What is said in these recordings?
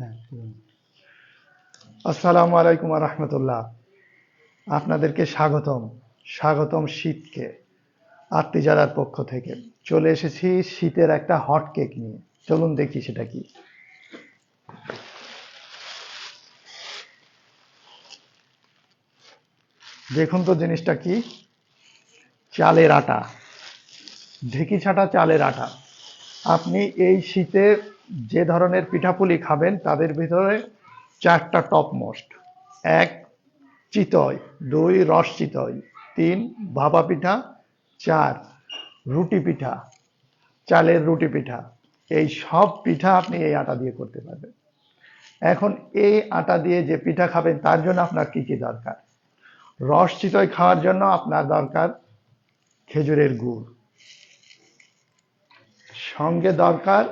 হ্যাঁ আসসালামু আলাইকুম রহমতুল্লাহ আপনাদেরকে স্বাগতম। স্বাগতম শীতকে, আত্মীজারার পক্ষ থেকে। চলে এসেছি শীতের একটা হট কেক নিয়ে। চলুন দেখি সেটা কি। দেখুন তো জিনিসটা কি। চালের আটা। ঢেকি ছাটা চালের আটা। আপনি এই শীতে যে ধরনের পিঠাপুলি খাবেন, তাদের ভিতরে চারটা টপ মোস্ট এক, চিতই। দুই, রস চিতই। তিন, ভাপা পিঠা। চার, রুটি পিঠা। চালের রুটি পিঠা। এই সব পিঠা আপনি এই আটা দিয়ে করতে পারবেন। এখন এই আটা দিয়ে যে পিঠা খাবেন, তার জন্য আপনার কি কি দরকার? রস চিতই খাওয়ার জন্য আপনার দরকার খেজুরের গুড়। সঙ্গে দরকার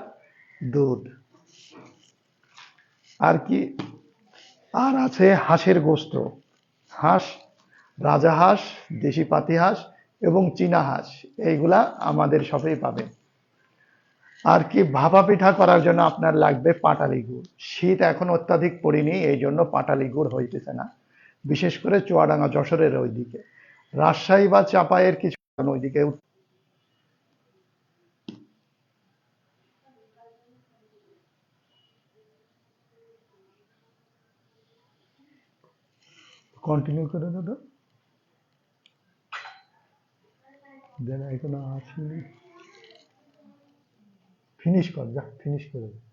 দুধ। আর কি? আর আছে হাঁসের গোস্ত। হাঁস, রাজা হাঁস, দেশি পাতি হাঁস এবং চীনা হাঁস। এইগুলা আমাদের শপেই পাবেন আর কি, ভাপা পিঠা করার জন্য আপনার লাগবে পাটালি গুড় শীত এখন অত্যাধিক পড়িনি এই জন্য পাটালি গুড় হইতেছে না। বিশেষ করে চুয়াডাঙ্গা, যশোরের ওইদিকে। রাজশাহী বা চাপায়ের কিছু ওইদিকে কন্টিনিউ করে দাদা দেন এখনও আসলে ফিনিশ কর যা ফিনিশ করে দে।